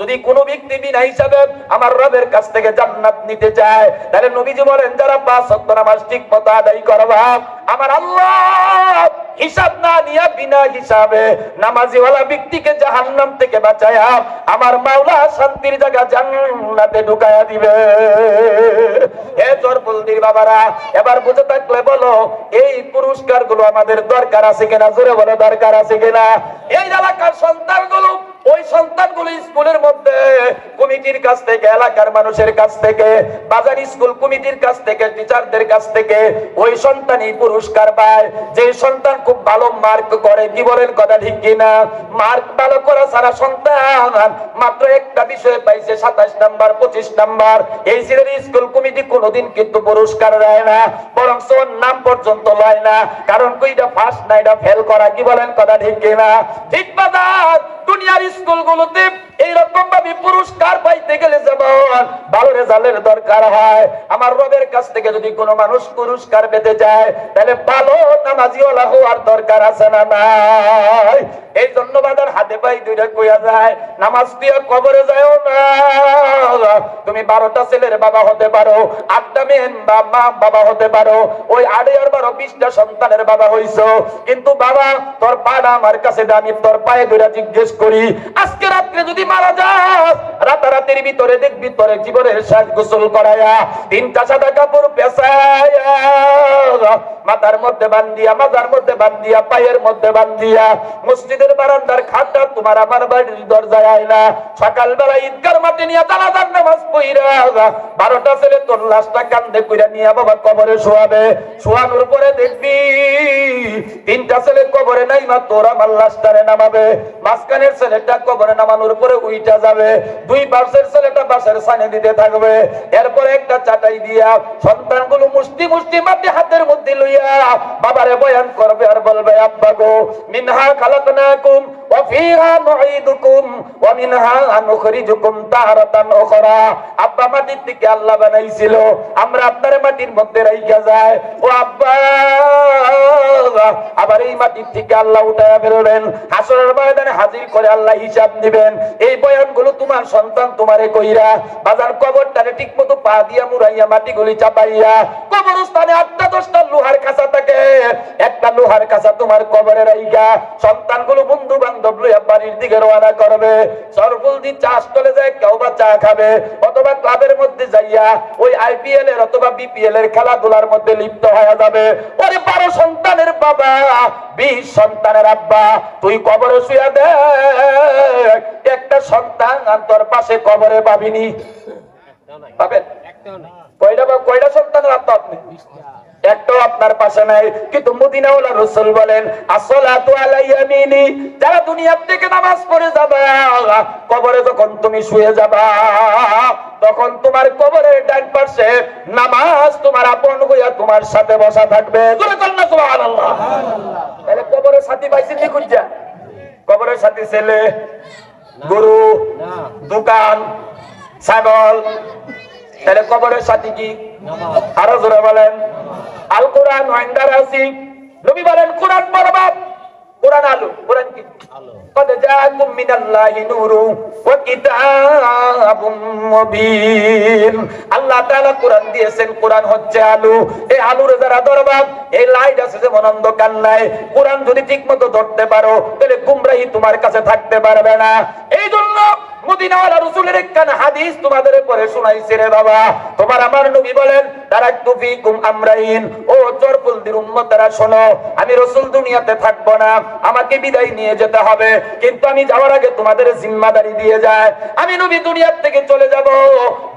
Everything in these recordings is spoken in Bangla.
যদি কোনো ব্যক্তি বিনা হিসাবে আমার রবের কাছ থেকে জান্নাত নিতে চায়, তাহলে নবীজি বলেন, যারা পাঁচ সত্য নামাজ ঠিক মতো আদায় করবা, আমার আল্লাহ হিসাব না নিয়া বিনা হিসাবে নামাজিওয়ালা ব্যক্তিকে জাহান্নাম থেকে বাঁচায়া আমার মাওলা শান্তির জায়গা জান্নাতে ঢুকায়া দিবে। হে জরবুলদির বাবারা, এবার বুঝে থাকলে বলো, এই পুরস্কারগুলো আমাদের দরকার আছে কিনা? জোরে বলে, দরকার আছে কিনা? এই এলাকার সন্তানগুলো, ওই সন্তানগুলো স্কুলের মধ্যে কমিটির কাছ থেকে, এলাকার মানুষের কাছ থেকে, বাজার স্কুল কমিটির কাছ থেকে, টিচারদের কাছ থেকে ওই সন্তানই পুরস্কার পায়। যে সন্তান খুব ভালো মার্ক করে, কি বলেন কথা ঠিক কিনা? মার্ক ভালো করা সারা সন্তান মাত্র একটা বিষয়ে পাইছে, সাতাশ নাম্বার, পঁচিশ নাম্বার। এই ছেলের স্কুল কমিটি কোনোদিন কিন্তু পুরস্কার দেয় না বরং ওর নাম পর্যন্ত লয় না। কারণ কইটা ফার্স্ট না, এটা ফেল করা, কি বলেন কথা ঠিক কিনা? ঠিক বাজার, দুনিয়ার স্কুলগুলোতে পুরস্কার পাইতে গেলে যেমন ভালো রেজাল্টের দরকার হয় আমার রবের কাছ থেকে যদি কোনো মানুষ পুরস্কার পেতে যায় তাহলে ভালো নামাজিওয়ালা হওয়ার দরকার আছে না নাই? এই জন্য বাজার হাতে পাই দুইটা কইয়া যায় নামাজ দিয়ে কবরে যায়ও না। তুমি বারোটা ছেলের বাবা হতে পারো আটটা মেন বা মা বাবা হতে পারো ওই আড়ে আর বারো বিশটা সন্তানের বাবা হইছো। কিন্তু বাবা তোর পাটা আমার কাছে দে, আমি তোর পায়ে ধরে জিজ্ঞেস করি আজকে রাত্রে যদি মারা রাতারাতির ভিতরে দেখবি তোর জীবনের গোসল তিনটা সাদা কাপড় মাথার মধ্যে মাথার মধ্যে পায়ের মধ্যে মসজিদের বারান্দার খাটটা তোমার আমার বাড়ির দরজায় আইলা। সকালবেলা ঈদগার নিয়ে নামাজ পইরা বারোটা ছেলে তোর লাশটা কান্দে কইরা নিয়ে বাবা কবরে শোয়াবে। শোয়ানোর পরে দেখবি তিনটা ছেলে কবরে নাই মা, তোর আমার লাশটারে নামাবে। মাঝখানের ছেলেটা কবরে নামানোর পরে উইটা যাবে। দুই পাশের ছেলেটা বাসার সানে দিতে থাকবে। এরপরে একটা চাটাই দিয়া সন্তানগুলো মুষ্টি মুষ্টি মাটি হাতের মধ্যে লইয়া বাবারে বয়ান করবে আর বলবে, আব্বা গো, মিনহা খালাকনাকুম ওয়া ফিহা নুঈদুকুম ওয়া মিনহা নুখরিজুকুম তারাতান উখরা। আব্বা মাটির থেকে আল্লাহ বানাইছিল। আমরা আপনার মাটির মধ্যে রাইখা যায়। ও আব্বা, আবার এই মাটির থেকে আল্লাহ উঠায়া বেরোবেন হাসরের ময়দানে হাজির করে আল্লাহ হিসাব দিবেন। এই বয়ানগুলো তোমার সন্তান তোমারে কইরা বাজার কবরটারে ঠিক মতো পা দিয়া মুড়াইয়া মাটি গলি চাপাইয়া কবরস্থানে আটটা, দশটা লোহার কাঁচা থাকে। একটা লোহার কাঁচা তোমার কবরে রাইগা। সন্তানগুলো বন্ধু বান্ধব লইয়া বাড়ির দিকে রওনা করবে। সরফুল দি চাষ চলে যায়, কেউ বা চা খাবে। অথবা ক্লাবের মধ্যে যাইয়া ওই আইপিএল এর অথবা বিপিএল এর খেলাধুলার মধ্যে লিপ্ত হয়ে যাবে। ওরে বারো সন্তানের বাবা, বিশ সন্তানের আব্বা, তুই কবরে শুয়া দে একটা সন্তান তোর পাশে কবরে পাবিনি। পাবেন? কয়টা বা কয়টা সন্তানের আব্বা আপনি? একটাও আপনার পাশে নাই। কিন্তু মদিনাওয়ালা রসুল বলেন আসলাতু আলা যারা দুনিয়ার থেকে নামাজ পড়ে যাবা কবরে যখন তুমি শুয়ে যাবা তখন তোমার কবরের ডান পাশে নামাজ তোমার আপন হইয়া তোমার সাথে বসা থাকবে। জোরে কর না সুবহানাল্লাহ। তাহলে কবরের সাথী পাইছি নি খুঁজা? কবরের সাথী ছেলে গরু দোকান ছাগল তাহলে কবরের সাথী কি আরো জোরে বলেন আল কোরআন ওয়াইন্দার আসি নবী বলেন কোরআন বরবাদ কোরআন আলো কোরআন কি قد جاءكم من الله نور وكتاب مبين আল্লাহ তাআলা কোরআন দিয়েছেন কোরআন হচ্ছে আলো এই আলোর যারা দরবাব এই লাইট আছে যেমন অন্ধকার নাই কোরআন যদি ঠিকমতো ধরতে পারো তাহলে গুমরাহি তোমার কাছে থাকতে পারবে না এই জন্য মদিনাওয়ালা রসুলের একখান হাদিস তোমাদের পরে রে বাবা। তোমার আমার নবী বলেন তারাক্তু ফিকুম আমরাইন। ও উম্মতেরা, শোনো, আমি রসুল দুনিয়াতে থাকব না, আমাকে বিদায় নিয়ে যেতে হবে, কিন্তু আমি যাওয়ার আগে তোমাদের জিম্মাদারি দিয়ে যায়। আমি নবী দুনিয়ার থেকে চলে যাব।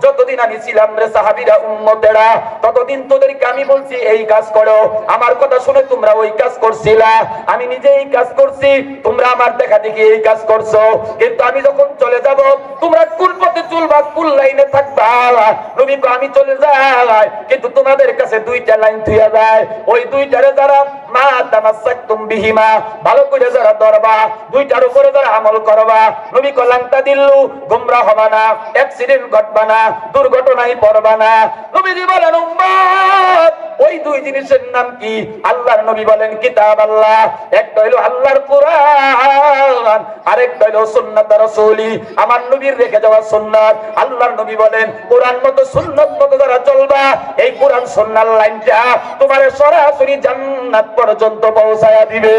যতদিন আমি ছিলাম রে সাহাবীরা, উম্মতেরা, ততদিন তোদেরকে আমি বলছি, এই কাজ করো। আমার কথা শুনে তোমরা ওই কাজ করছিলা। আমি নিজে এই কাজ করছি, তোমরা আমার দেখা দেখি এই কাজ করছ। কিন্তু আমি যখন চলে যাব তোমরা কোন পথে চলবা, কোন লাইনে থাকবা? নবী আমি চলে যাই। কিন্তু তোমাদের কাছে দুইটা লাইন থুয়া যায়। ওই দুইটারে যারা আল্লাহর নবী বলেন, কিতাব আল্লাহ। একটা হলো সুন্নাত আমার নবীর রেখে যাওয়া সুন্নাত, আল্লাহর নবী বলেন, কোরআন মতো সুন্নাত মতো যারা চলবা, এই কোরআন সুন্নার লাইনটা তোমার সরাসরি জান্নাত পর্যন্ত পৌঁছায়া দিবে।